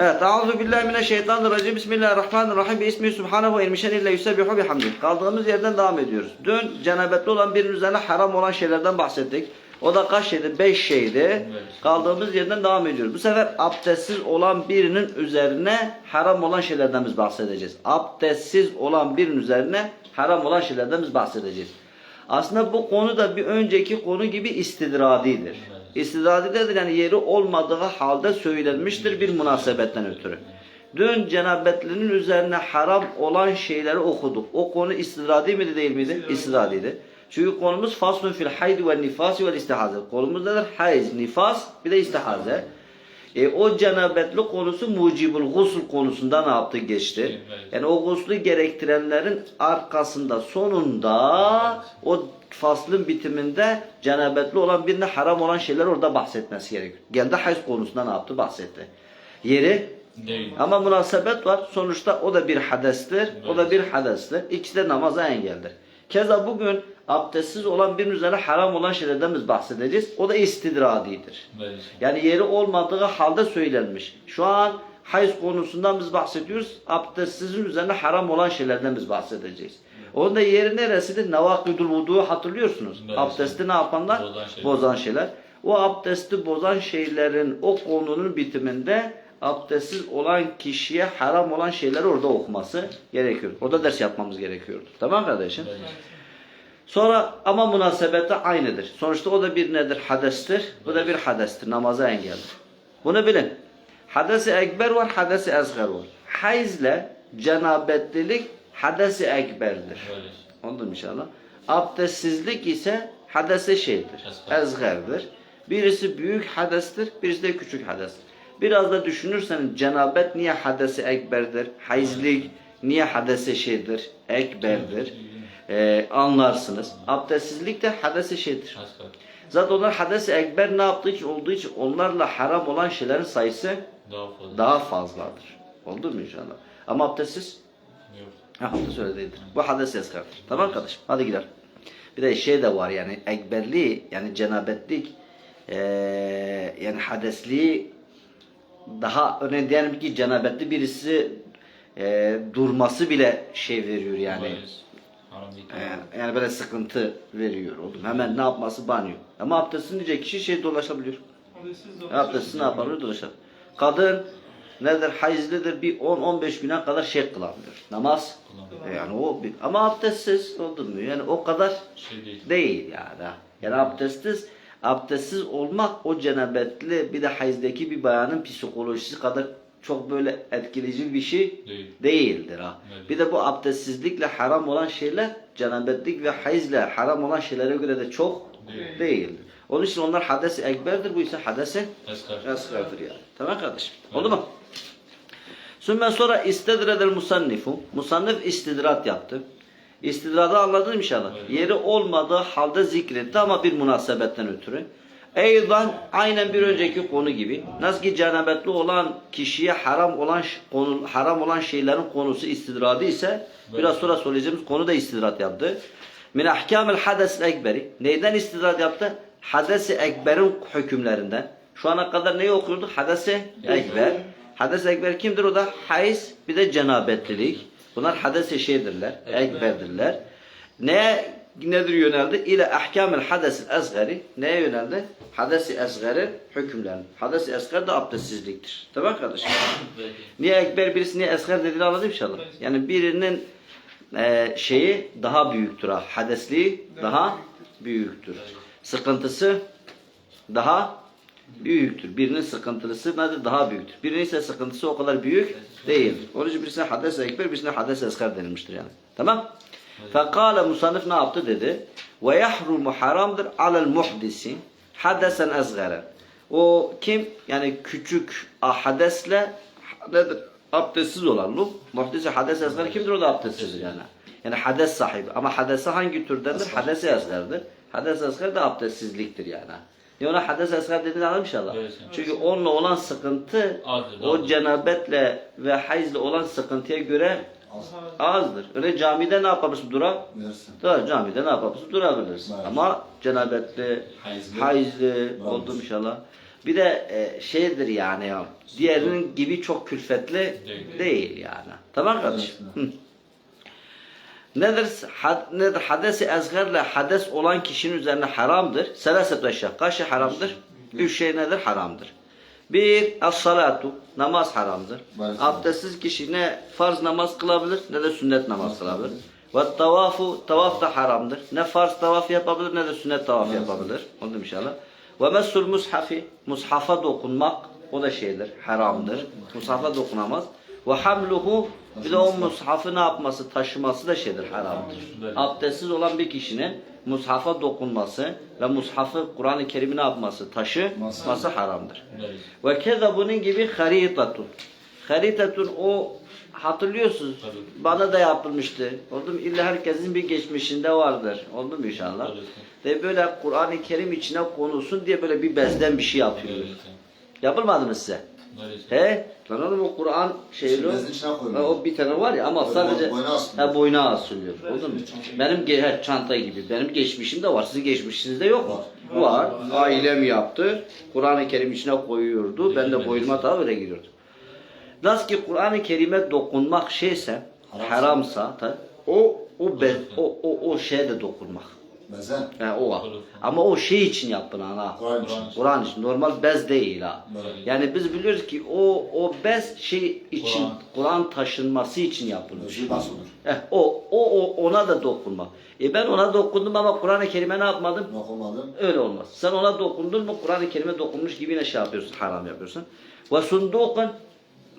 Evet. Euzu billahi mineşşeytanirracim. Bismillahirrahmanirrahim. Bismihi subhanahu ve ilmişen illa yusebbihu bihamdi. Kaldığımız yerden devam ediyoruz. Dün cenabetli olan birinin üzerine haram olan şeylerden bahsettik. O da kaç şeydi? Beş şeydi. Kaldığımız yerden devam ediyoruz. Bu sefer abdestsiz olan birinin üzerine haram olan şeylerden biz bahsedeceğiz. Abdestsiz olan birinin üzerine haram olan şeylerden biz bahsedeceğiz. Aslında bu konu da bir önceki konu gibi istidradidir. İstidradidir yani yeri olmadığı halde söylenmiştir bir münasebetten ötürü. Dün cenabetlinin üzerine haram olan şeyleri okuduk. O konu istidradi miydi değil miydi? İstidradiydi. Çünkü konumuz faslun fil haydi ve nifasi ve istihaze. Konumuz nedir? Hayz, nifas bir de istihaze. E, o cenabetli konusu mucibul gusül konusunda ne yaptı geçti. Yani o guslü gerektirenlerin arkasında sonunda o faslın bitiminde cenabetli olan birine haram olan şeyler orada bahsetmesi gerekiyor. Geldi hayz konusunda ne yaptı? Bahsetti. Yeri Değil. ama münasebet var. Sonuçta o da bir hadestir. O da bir hadestir. İkisi de namaza engeldir. Keza bugün abdestsiz olan birinin üzerine haram olan şeylerden biz bahsedeceğiz. O da istidradidir. Böyle. Yani yeri olmadığı halde söylenmiş. Şu an hayız konusundan biz bahsediyoruz. Abdestsizin üzerine haram olan şeylerden biz bahsedeceğiz. Onun da yeri neresidir? Nevakidul vudu hatırlıyorsunuz. Evet. Abdesti ne yapanlar? Bozan şeyler. Bozan şeyler. O abdesti bozan şeylerin o konunun bitiminde abdestsiz olan kişiye haram olan şeyleri orada okuması gerekiyor. Orada ders yapmamız gerekiyordu. Tamam kardeşim? Sonra ama münasebette aynıdır. Sonuçta o da bir nedir? Hadestir. Bu da bir hadestir. Namaza engeldir. Bunu bilin. Hadesi ekber var, hadesi ezger var. Hayzle cenabetlilik hadesi ekberdir. Oldu inşallah? Abdestsizlik ise hadesi şeydir. Ezger. Ezgerdir. Birisi büyük hadestir, birisi de küçük hadestir. Biraz da düşünürsen cenabet niye hadesi ekberdir? Hayzlik niye hadesi şeydir? Ekberdir. Ee, anlarsınız. Abdestsizlik de hadesi şeydir. Zaten onlar hadesi ekber ne yaptığı için olduğu için onlarla haram olan şeylerin sayısı Daha fazla. daha fazladır. Oldu mu inşallah? Ama abdestsiz Yok. Ha, abdest öyle değildir. Bu hades eskardır. Tamam kardeşim? Hadi gidelim. Bir de şey de var yani ekberli yani cenabetlik eee yani hadesliği daha önemli diyelim ki cenabetli birisi eee, durması bile şey veriyor yani. Eee, yani böyle sıkıntı veriyor oğlum. Hemen ne yapması banyo. Ama abdestince kişi şey dolaşabiliyor. Abdestsiz ne yapabilir dolaşabilir. Kadın nedir? Hayızlıdır bir 10-15 güne kadar şey kılamıyor. Namaz Kullanmıyor. e Yani o bir, ama abdestsiz oldu mu? Yani o kadar Şey değil. değil yani. Yani abdestsiz abdestsiz olmak o cenabetli bir de hayızdaki bir bayanın psikolojisi kadar çok böyle etkileyici bir şey Değil. değildir ha. Evet. Bir de bu abdestsizlikle haram olan şeyler cenabetlik ve hayızle haram olan şeylere göre de çok Değil. değildir. Onun için onlar hadesi ekberdir bu ise hadesi Asgari. Asgardır yani. Tamam kardeşim. Oldu mu? Sümme sonra istedredel musannifu. Musannif istidrat yaptı. İstidradı anladın inşallah. Evet. Yeri olmadığı halde zikretti ama bir münasebetten ötürü. Eydan aynen bir önceki konu gibi. Nasıl ki cenabetli olan kişiye haram olan konu, haram olan şeylerin konusu istidradı ise biraz sonra söyleyeceğimiz konu da istidrat yaptı. Min ahkamil hades ekberi. Neyden istidrat yaptı? Hadesi ekberin hükümlerinden. Şu ana kadar neyi okuyorduk? Hadesi ekber. Hades ekber kimdir? O da hayz bir de cenabetlilik. Bunlar hadesi şeydirler, ekberdirler. Neye nedir yöneldi? İle ahkamil hadesil ezgari. Neye yöneldi? Hadesi ezgari hükümlerini. Hadesi ezgar da abdestsizliktir. Tamam kardeşim? Niye ekber birisi niye esgar dediğini anladın inşallah. Yani birinin e, şeyi daha büyüktür ha. Hadesliği daha büyüktür. Sıkıntısı daha büyüktür. Birinin sıkıntısı nedir? Daha büyüktür. Birinin ise sıkıntısı o kadar büyük değildir. Onun için birisine hades ekber, birisine hades esgar denilmiştir yani. Tamam? Fekale musannif ne yaptı dedi. Ve yahrumu haramdır alel muhdisi hadesen ezgaren. O kim? Yani küçük hadesle nedir? Abdestsiz olan lu. Muhdisi hades ezgar kimdir? O da abdestsizdir yani. Yani hades sahibi. Ama hadesi hangi türdendir? Hadesi ezgardır. Hades ezgar da abdestsizliktir yani. Ne ona hades ezgar dediğini anladın inşallah. Evet. Çünkü onunla olan sıkıntı Azdır, o azdır. cenabetle ve hayızla olan sıkıntıya göre azdır. Öyle camide ne yapabilirsin dura? Versin. Da camide ne yapabilirsin durabilirsin. Evet. Ama cenabetli, Hayızlı. hayızlı Varmış. oldu inşallah. Bir de e, şeydir yani ya. Diğerinin gibi çok külfetli Değil. değil yani. Tamam kardeşim? Hı. Nedir? Had, nedir? Hadesi ezgerle hades olan kişinin üzerine haramdır. Selaset. Kaç şey haramdır? Üç şey nedir? Haramdır. Bir, as-salatu. Namaz haramdır. Maalesef. Abdestsiz kişi ne farz namaz kılabilir ne de sünnet namaz kılabilir. Ve tavafu, tavaf da haramdır. Ne farz tavaf yapabilir ne de sünnet tavaf yapabilir. Onu da inşallah. Ve mesul mushafi, mushafa dokunmak o da şeydir, haramdır. Mushafa dokunamaz. Ve hamluhu, bir de o mushafı ne yapması, taşıması da şeydir, haramdır. Abdestsiz olan bir kişinin mushafa dokunması ve mushafı Kur'an-ı Kerim'i ne yapması, taşıması haramdır. Ve keza bunun gibi haritatun. Haritatun o hatırlıyorsunuz. Tabii. Bana da yapılmıştı. Oldu mu? İlla herkesin bir geçmişinde vardır. Oldu mu inşallah? Ve böyle Kur'an-ı Kerim içine konulsun diye böyle bir bezden bir şey yapıyoruz. Yapılmadı mı size? He? Lan oğlum o Kur'an şeyli o. Bezin içine koymuyor. Ha, O bir tane var ya ama Böyle sadece boyuna asılıyor. ha, boyuna asılıyor. Oldu mu? Benim ge- he, çanta gibi. Benim geçmişimde var. Sizin geçmişinizde yok mu? Var. Ailem yaptı. Kur'an-ı Kerim içine koyuyordu. Ben de boynuma da öyle giriyordum. Nasıl ki Kur'an-ı Kerim'e dokunmak şeyse, Haramsa. haramsa, ta, o o be, o o o şeye de dokunmak. Bezen. Yani o var. Ama o şey için yapılan ha. Kur'an için. Kur'an. İçin normal bez değil ha. Evet. Yani biz biliyoruz ki o o bez şey için Kur'an. Taşınması için yapılmış. Özgür nasıl olur? Eh, o, o o ona da dokunma. E ben ona dokundum ama Kur'an-ı Kerim'e ne yapmadım? Dokunmadım. Öyle olmaz. Sen ona dokundun mu Kur'an-ı Kerim'e dokunmuş gibi ne şey yapıyorsun? Haram yapıyorsun. Ve sundukun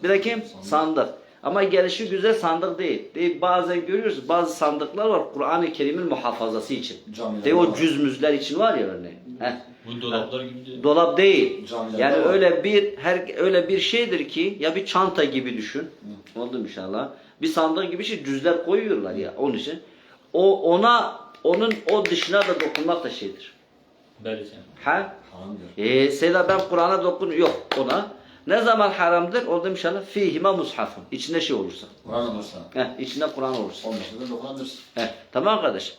bir de kim? Sandık. Ama gelişi güzel sandık değil. değil. Bazen görüyoruz bazı sandıklar var Kur'an-ı Kerim'in muhafazası için. Camiler Değil o cüzmüzler için var ya örneğin. Heh. Bu dolaplar gibi değil. Dolap değil. Camiler Yani var. öyle bir her öyle bir şeydir ki ya bir çanta gibi düşün. Oldu mu inşallah? Bir sandık gibi şey cüzler koyuyorlar ya onun için. O ona onun o dışına da dokunmak da şeydir. Böyle. Ha? Haram diyor. E Seyda ben Kur'an'a dokun yok ona. Ne zaman haramdır? Orada inşallah fihime mushafın. İçinde şey olursa. Kur'an olursa. Heh, içinde Kur'an olursa. Olmasa da dokunabilirsin. Heh, tamam kardeşim.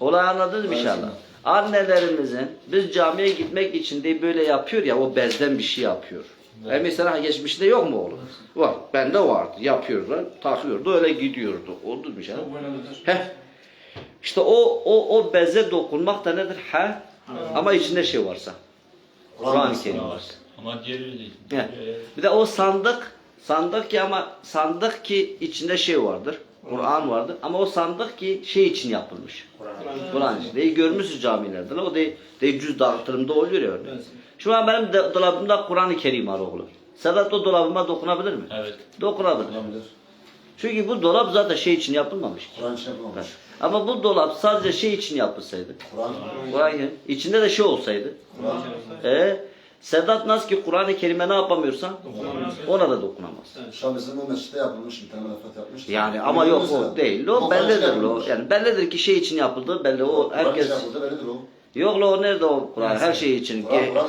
Olay anladınız mı inşallah? Annelerimizin biz camiye gitmek için de böyle yapıyor ya o bezden bir şey yapıyor. Evet. Mesela geçmişte yok mu oğlum? Var. Bende vardı. Yapıyorlar. Takıyordu. Öyle gidiyordu. Oldu mu inşallah? Heh. İşte o o o beze dokunmak da nedir? Ha? Ama içinde şey varsa. Kur'an-ı. Kerim Var. varsa. Ama diğeri öyle değil. Ee, Bir de o sandık sandık ki ama sandık ki içinde şey vardır. Kur'an vardır ama o sandık ki şey için yapılmış. Kur'an için. Değil görmüşsünüz camilerde. O değil, değil cüz dağıtırımda oluyor ya örneğin. Şu an benim de, dolabımda Kur'an-ı Kerim var oğlum. Sedat o dolabıma dokunabilir mi? Evet. Dokunabilir. Çünkü bu dolap zaten şey için yapılmamış. ki. Kur'an için yapılmamış. Ama bu dolap sadece şey için yapılsaydı. Kur'an. Kur'an içinde de şey olsaydı. Kur'an. E, Sedat nasıl ki Kur'an-ı Kerim'e ne yapamıyorsan ona da dokunamaz. Bizim bu mescitte yapılmış bir tane lafet yapmış. Yani ama yok o değil. O bellidir o. yapılmış. Yani bellidir ki şey için yapıldı. Belli o herkes. yapıldı bellidir o. Yok la o nerede o Kur'an? Her şey için. Kur'an,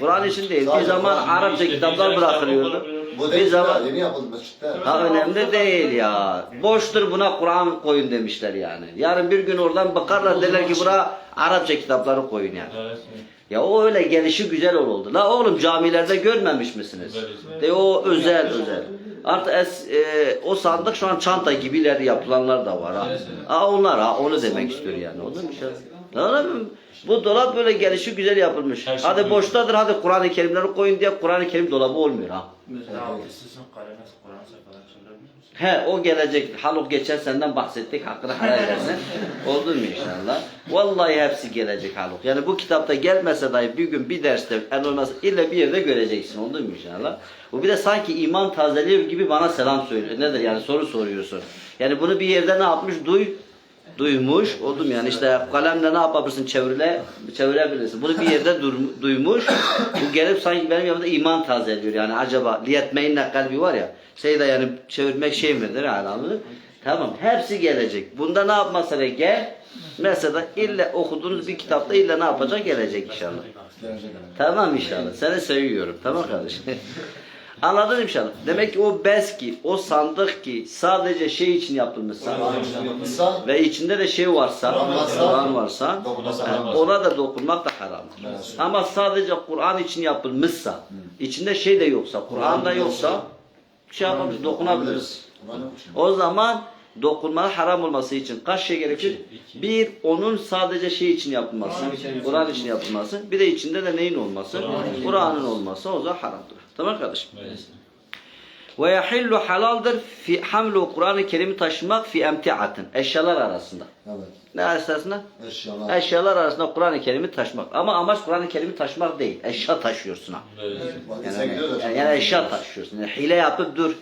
Kur'an için değil. Bir Sadece zaman Kur'an. Arapça İşte kitaplar bir bırakılıyordu. Bu Bir değil zaman yeni yapıldı mescitte. Ha önemli değil ya. Boştur buna Kur'an koyun demişler yani. Yarın bir gün oradan bakarlar derler ki bura Arapça kitapları koyun yani. Evet. Ya o öyle gelişi güzel oldu. La oğlum camilerde görmemiş misiniz? Evet. De o özel özel. Artık es, e, o sandık şu an çanta gibiler yapılanlar da var ha. Ha onlar ha onu demek istiyor yani. Olur mu şey? Anladın? Bu dolap böyle gelişi güzel yapılmış. Her şey hadi boştadır hadi Kur'an-ı Kerimleri koyun diye Kur'an-ı Kerim dolabı olmuyor ha. Mesela abdestsizsin kaleme Kur'an sayfalarını çevirebilir misin? He o gelecek. Haluk geçen senden bahsettik. Hakkını helal edersen. Oldu mu inşallah? Vallahi hepsi gelecek Haluk. Yani bu kitapta gelmese dahi bir gün bir derste en olmazsa illa bir yerde göreceksin. Oldu mu inşallah? Bu bir de sanki iman tazeliyor gibi bana selam söylüyor. Nedir yani soru soruyorsun. Yani bunu bir yerde ne yapmış? Duy duymuş. Oldu mu yani işte kalemle ne yapabilirsin çevirile çevirebilirsin. Bunu bir yerde dur- duymuş. Bu gelip sanki benim yanımda iman tazeliyor. Yani acaba liyetmeyin kalbi var ya. Şey de yani çevirmek şey midir anladın? Tamam hepsi gelecek. Bunda ne yapmasa gel. Mesela illa okuduğunuz bir kitapta illa ne yapacak gelecek inşallah. Tamam inşallah. Seni seviyorum. Tamam kardeşim. Anladın inşallah? Demek ki o bez ki, o sandık ki sadece şey için yapılmışsa ve içinde de şey varsa, Kur'an varsa- Kur'an ona da dokunmak da haramdır. Evet. Ama sadece Kur'an için yapılmışsa, içinde şey de yoksa, Kur'an da yoksa şey yapabiliriz, dokunabiliriz. O zaman dokunmanın haram olması için kaç şey gerekir? İki. Bir, onun sadece şey için yapılması, Kur'an için yapılması. Bir de içinde de neyin olması? Kur'an. Kur'an'ın olması. O zaman haramdır. Tamam kardeşim? Ve yahillu halaldır fi hamlu Kur'an-ı Kerim'i taşımak fi emtiatin. Eşyalar arasında. Evet. Ne esasında? Eşyalar. Eşyalar arasında Kur'an-ı Kerim'i taşımak. Ama amaç Kur'an-ı Kerim'i taşımak değil. Eşya taşıyorsun ha. Vakitse Yani, yani, yani eşya taşıyorsun. Yani hile yapıp dur.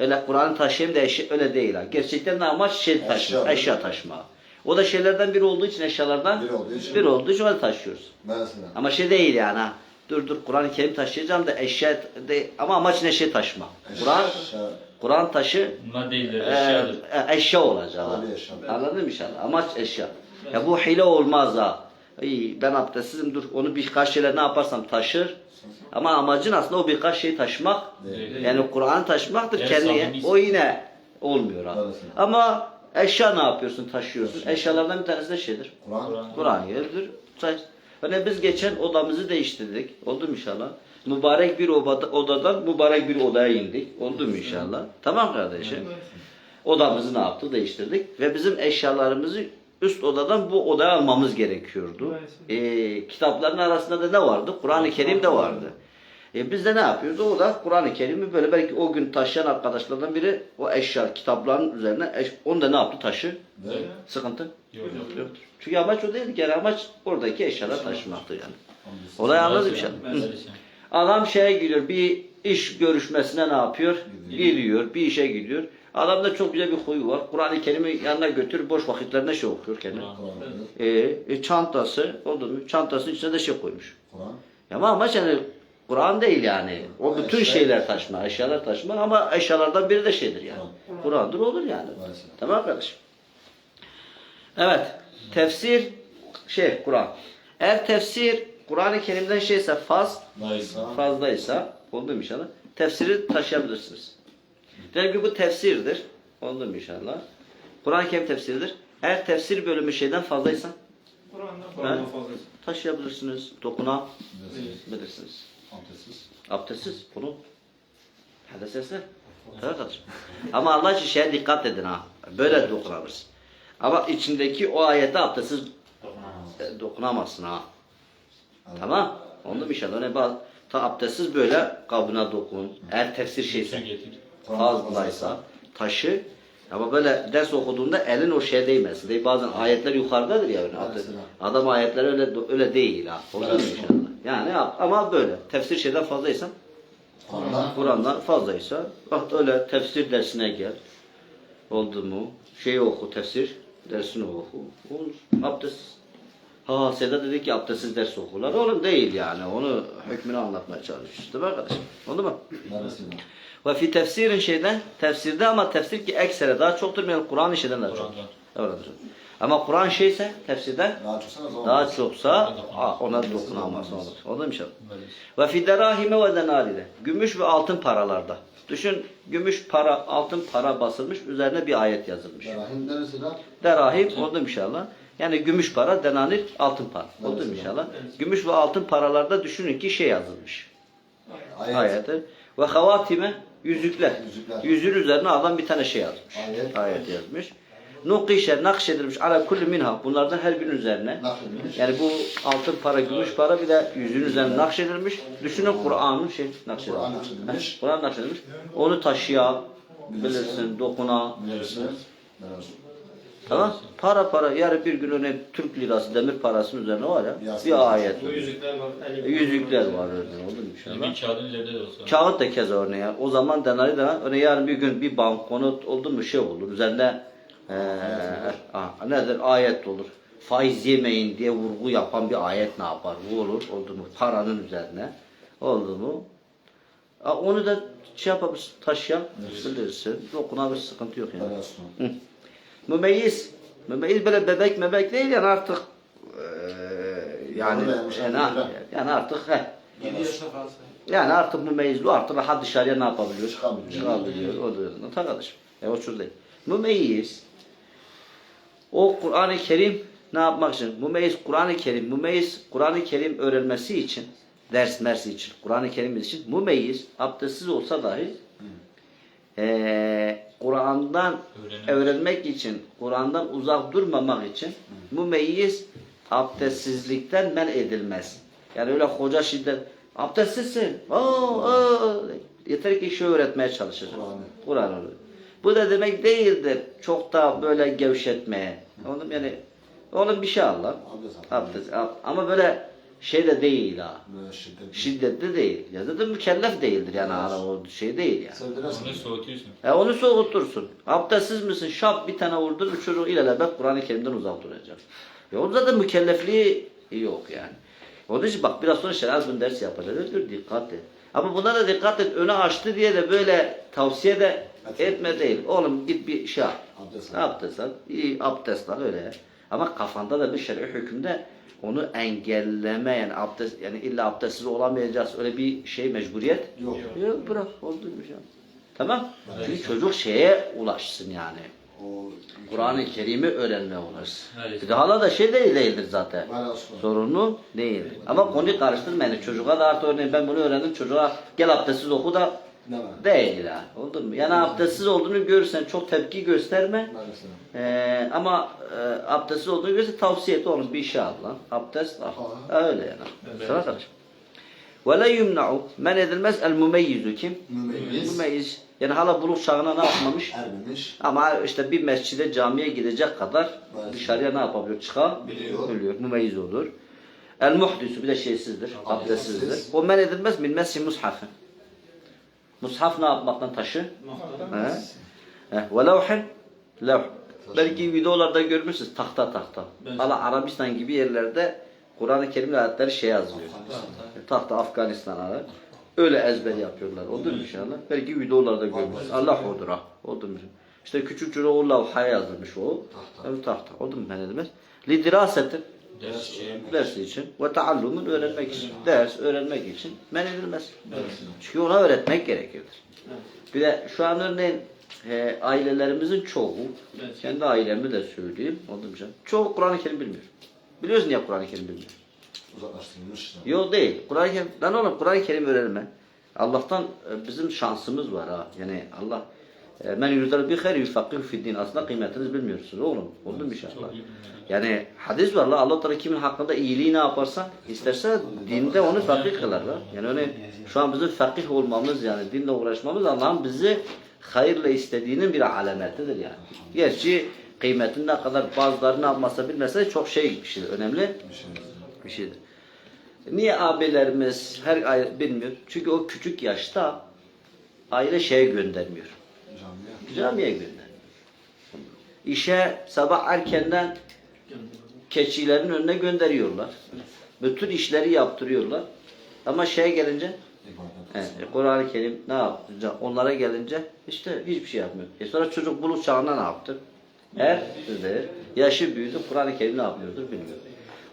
Öyle Kur'an'ı taşıyayım da eşya, öyle değil ha. Gerçekten de amaç şey taşımak. Eşya. Eşya taşıma. O da şeylerden biri olduğu için eşyalardan Biri olduğu için. biri olduğu için öyle taşıyoruz. Mesela. Ama şey değil yani ha. Dur dur Kur'an-ı Kerim taşıyacağım da eşya de, ama amaç ne şey taşıma. Kur'an. Kur'an taşı Bunlar değildir. e, Eşyadır. e, eşya olacak. Anladın mı inşallah? Amaç eşya. Ya bu hile olmaz ha. İyi, ben abdestsizim dur onu birkaç şeyler ne yaparsam taşır. Ama amacın aslında o birkaç şeyi taşımak. Değil. Yani Kur'an taşımaktır Evet, kendine. O yine olmuyor ha. Evet. Ama eşya ne yapıyorsun? Taşıyorsun. Eşyalardan bir tanesi de şeydir. Kur'an. Kur'an. Say. Hani biz geçen odamızı değiştirdik. Oldu mu inşallah? Mübarek bir obada, odadan mübarek bir odaya indik. Oldu mu inşallah? Tamam kardeşim. Odamızı ne yaptık? Değiştirdik. Ve bizim eşyalarımızı üst odadan bu odaya almamız gerekiyordu. Ee, kitapların arasında da ne vardı? Kur'an-ı Kerim de vardı. E biz de ne yapıyoruz? O da Kur'an-ı Kerim'i böyle belki o gün taşıyan arkadaşlardan biri o eşya kitapların üzerine eş, onu da ne yaptı? Taşı. Ve Sıkıntı. Yok yok. Yoktur. Çünkü amaç o değil ki. Yani amaç oradaki eşyaları taşımaktır yani. Olay anladın? Hı. Böylesin. Adam şeye gidiyor, bir iş görüşmesine ne yapıyor? Gidiyor, bir işe gidiyor. Adamda çok güzel bir huyu var. Kur'an-ı Kerim'i yanına götür, boş vakitlerinde şey okuyor kendi. Kur'an. Kur'an. Ee, e, çantası, oldu mu? Çantasının içine de şey koymuş. Kur'an. Ama amaç yani Kur'an değil yani. O bütün Eşya. şeyler taşıma, eşyalar taşıma ama eşyalardan biri de şeydir yani. Kur'an'dır olur yani. Maalesef. Tamam kardeşim. Evet. Tefsir şey Kur'an. Eğer tefsir Kur'an-ı Kerim'den şeyse faz fazlaysa oldu mu inşallah? Tefsiri taşıyabilirsiniz. Demek ki bu tefsirdir. Oldu mu inşallah? Kur'an-ı Kerim tefsiridir. Eğer tefsir bölümü şeyden fazlaysa Kur'an'dan Kur'an'dan fazlası. taşıyabilirsiniz, dokunabilirsiniz. Abdestsiz. Abdestsiz bunu hadi sesle. Tabii kardeşim. Ama Allah için şeye dikkat edin ha. Böyle dokunabilirsin. Ama içindeki o ayete abdestsiz Dokunamaz. e, dokunamazsın ha. Tamam. Onu mu inşallah? Ne bak ta abdestsiz böyle kabına dokun. Eğer tefsir şeyse getir. Fazlaysa taşı ama böyle ders okuduğunda elin o şeye değmesin. Değil, bazen ayetler yukarıdadır ya. Mesela. Adam ayetler öyle öyle değil ha. Mesela. inşallah? Yani ama böyle. Tefsir şeyden fazlaysa Kur'an'dan. Kur'an'dan fazlaysa bak öyle tefsir dersine gel. Oldu mu? Şeyi oku tefsir dersini oku. Olur. Abdest. Ha Sedat dedi ki abdestsiz ders okurlar. Oğlum değil yani. Onu hükmünü anlatmaya çalışıyoruz. Değil mi arkadaşım? Oldu mu? Ve fi tefsirin şeyden tefsirde ama tefsir ki eksere daha çoktur yani Kur'an şeyden daha çok. Kur'an'dan. Evet. Ama Kur'an şeyse tefsirden Daha daha çoksa aa, ona dokunamaz olur. Oldu mu inşallah? Ve fi derahime ve denaride. Gümüş ve altın paralarda. Düşün gümüş para, altın para basılmış, üzerine bir ayet yazılmış. Rahim neresi lan? Derahim oldu inşallah? Yani gümüş para, denanir, altın para. Oldu mu Evet. inşallah? Gümüş ve altın paralarda düşünün ki şey yazılmış. Ayet. Ayeti. Ve havatime yüzükler. Yüzükler. Yüzüğün üzerine adam bir tane şey yazmış. Ayet. Ayet yazmış. Nukişe nakşedilmiş ala kulli minha. Bunlardan her birinin üzerine. Yani bu altın para, gümüş para bir de yüzüğün üzerine nakşedilmiş. Düşünün Kur'an'ın şey nakşedilmiş. Kur'an nakşedilmiş. Kur'an nakşedilmiş. Onu taşıyabilirsin, dokuna. Neresi? Neresi? Tamam? Para para. Yarın bir gün örneğin Türk lirası, demir parasının üzerine var ya. Yazmış. Bir ayet. Bu yüzükler var. eli- Yüzükler var örneğin. Oldu mu inşallah? Bir kağıdın üzerinde de olsa. Kağıt da kez örneği. O zaman denari de örneğin yarın bir gün bir banknot oldu mu şey olur. Üzerinde eee ah, nedir? Ayet olur. Faiz yemeyin diye vurgu yapan bir ayet ne yapar? Bu olur. Oldu mu? Paranın üzerine. Oldu mu? Ha, Onu da şey yapabilirsin, taşıyabilirsin. Dokunabilirsin, sıkıntı yok yani. Neresi? Mümeyyiz. Mümeyyiz böyle bebek mebek değil yani artık eee yani Doğru, yani, yani, artık heh, 7 yaşına kalsa. Yani artık mümeyyizli artık rahat dışarıya ne yapabiliyor? Çıkabiliyor. Çıkabiliyor. O da öyle. Ta kardeşim. E o çocuk değil. Mümeyyiz. O Kur'an-ı Kerim ne yapmak için? Mümeyyiz Kur'an-ı Kerim. Mümeyyiz Kur'an-ı Kerim öğrenmesi için ders mersi için, Kur'an-ı Kerim için mümeyyiz abdestsiz olsa dahi eee Kur'an'dan öğrenmek için, Kur'an'dan uzak durmamak için mümeyyiz abdestsizlikten men edilmez. Yani öyle hoca şiddet abdestsizsin. Oo, oo. Yeter ki işi öğretmeye çalışır. Kur'an. Bu da demek değildir. Çok da böyle gevşetmeye. Oğlum yani oğlum bir şey al lan. Abdest. Abdest. Ama böyle şey de değil ha. Böyle şiddet. Şiddetli değil. Ya zaten mükellef değildir yani hala o şey değil yani. Sevdiresin. Onu soğutuyorsun. E onu soğutursun. Abdestsiz misin? Şap bir tane vurdun çocuk ilelebet Kur'an-ı Kerim'den uzak duracak. Ya onun zaten mükellefliği yok yani. Onun için bak biraz sonra şeriat bunu ders yapacağız. Dur dikkat et. Ama buna da dikkat et. Öne açtı diye de böyle tavsiye de etme değil. Oğlum git bir şey yap. Abdest al. Abdest al. İyi abdest al öyle. Ama kafanda da bir şer'i hükümde onu engelleme yani abdest yani illa abdestsiz olamayacağız öyle bir şey mecburiyet Yok. Yok bırak oldu bir şey. Tamam. Çünkü çocuk şeye ulaşsın yani. O Kur'an-ı Kerim'i öğrenmeye ulaşsın. Evet. Hala da şey değil değildir zaten. Sorunu değil. Ama konuyu karıştırmayın. Çocuğa da artık örneğin ben bunu öğrendim. Çocuğa gel abdestsiz oku da Ne var? değil ha. Oldu mu? Yani abdestsiz olduğunu görürsen çok tepki gösterme. Maalesef. Ee, ama e, abdestsiz olduğunu görürsen tavsiye et oğlum bir şey al lan. Abdest al. Öyle yani. Sana karış. Ve la yumna'u men edilmez el mümeyyizu kim? Mümeyyiz. Mümeyyiz. Yani hala buluk çağına ne yapmamış? Ermemiş. Ama işte bir mescide camiye gidecek kadar Evet. dışarıya ne yapabiliyor? Çıkabiliyor. Biliyor. Mümeyyiz olur. El muhdisu bir de şeysizdir. Abdestsiz. Abdestsizdir. O men edilmez min mesi mushafı. Mushaf ne yapmaktan taşı? Ve levhin levh. Belki videolarda görmüşsünüz tahta tahta. Hala Arabistan gibi yerlerde Kur'an-ı Kerim'le ayetleri şey yazılıyor. Tahta Afganistan'a öyle ezber yapıyorlar. Oldu mu inşallah? Belki videolarda görmüşsünüz. Allah odura. Oldu mu? İşte küçük çocuğa o lavhaya yazılmış o. Tahta. Evet, tahta. Oldu mu? Ne demez? Lidirasetin Ders şey. dersi için ve taallumun öğrenmek için. Ders öğrenmek için men edilmez. Çünkü ona öğretmek gerekirdir. Bir de şu an örneğin e, ailelerimizin çoğu, kendi ailemi de söyleyeyim, oldu mu canım? Çoğu Kur'an-ı Kerim bilmiyor. Biliyorsun niye Kur'an-ı Kerim bilmiyor? Uzaklaştırılmış. Yok değil. Kur'an-ı Kerim, lan oğlum Kur'an-ı Kerim öğrenme. Allah'tan e, bizim şansımız var ha. Yani Allah men yuridel bi hayr yufakkihu fid din. Aslında kıymetiniz bilmiyorsunuz oğlum. Oldu mu inşallah? İyi. Yani hadis var la Allah Teala kimin hakkında iyiliği ne yaparsa isterse dinde onu fakih kılar la. Yani öyle şu an bizim fakih olmamız yani dinle uğraşmamız Allah'ın bizi hayırla istediğinin bir alametidir yani. Gerçi kıymetini ne kadar bazıları ne yapmasa bilmese çok şey bir şeydir. Önemli Bir şey. bir şeydir. Niye abilerimiz her ay bilmiyor? Çünkü o küçük yaşta aile şeye göndermiyor. Camiye. Gönder. İşe sabah erkenden keçilerin önüne gönderiyorlar. Bütün işleri yaptırıyorlar. Ama şeye gelince he, Kur'an-ı Kerim ne yapacak? Onlara gelince işte hiçbir şey yapmıyor. E sonra çocuk buluk çağında ne yaptı? Her de yaşı büyüdü. Kur'an-ı Kerim ne yapıyordur bilmiyor.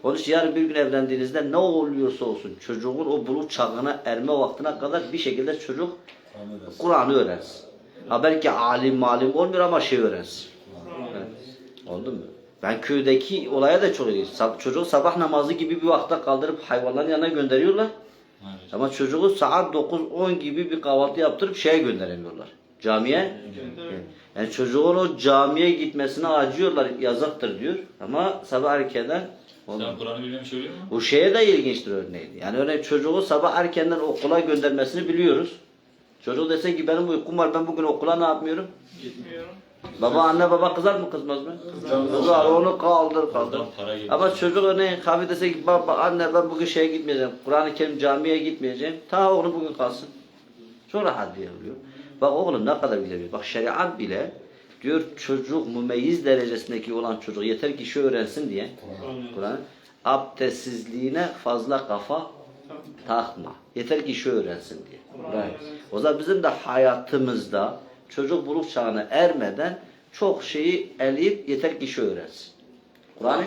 Onun için yarın bir gün evlendiğinizde ne oluyorsa olsun çocuğun o buluk çağına erme vaktine kadar bir şekilde çocuk. Kur'an'ı öğrensin. Ha belki alim malim olmuyor ama şey öğrensin. Evet. Oldu mu? Ben köydeki olaya da çok. Sab- Çocuğu sabah namazı gibi bir vakte kaldırıp hayvanların yanına gönderiyorlar. Evet. Ama çocuğu saat 9-10 gibi bir kahvaltı yaptırıp şeye gönderemiyorlar. Camiye. Yani çocuğun o camiye gitmesine acıyorlar. Yazıktır diyor. Ama sabah erkenden olmuyor. Sen Kur'an'ı bilmemiş oluyor mu? Bu şeye de ilginçtir örneğin. Yani örneğin çocuğu sabah erkenden okula göndermesini biliyoruz. Çocuk dese ki benim uykum var ben bugün okula ne yapmıyorum? Gitmiyorum. Baba anne baba kızar mı kızmaz mı? Kızar onu kaldır kaldır. Ama çocuk örneğin kahve dese ki baba anne ben bugün şeye gitmeyeceğim. Kur'an-ı Kerim camiye gitmeyeceğim. Ta oğlum bugün kalsın. Çok rahat diye oluyor. Bak oğlum ne kadar bilemiyor. Bak şeriat bile diyor çocuk mümeyyiz derecesindeki olan çocuk yeter ki şu öğrensin diye. Kur'an abdestsizliğine fazla kafa takma. Yeter ki şu öğrensin diye. Kur'an. O zaman bizim de hayatımızda çocuk buluk çağına ermeden çok şeyi eleyip yeter ki şu öğrensin. Kur'an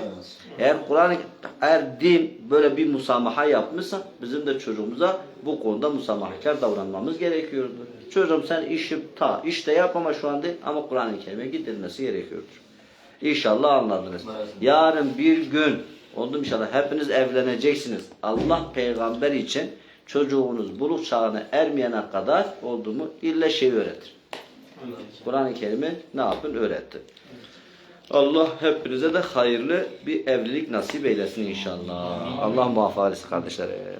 eğer Kur'an eğer din böyle bir musamaha yapmışsa bizim de çocuğumuza bu konuda musamahkar davranmamız gerekiyordur. Çocuğum sen işi ta işte yap ama şu anda ama Kur'an-ı Kerim'e gidilmesi gerekiyordur. İnşallah anladınız. Yarın bir gün oldu mu inşallah hepiniz evleneceksiniz. Allah peygamber için çocuğunuz buluk çağına ermeyene kadar oldu mu illa şey öğretir. Kur'an-ı Kerim'i ne yapın öğretti. Allah hepinize de hayırlı bir evlilik nasip eylesin inşallah. Allah etsin kardeşlerim.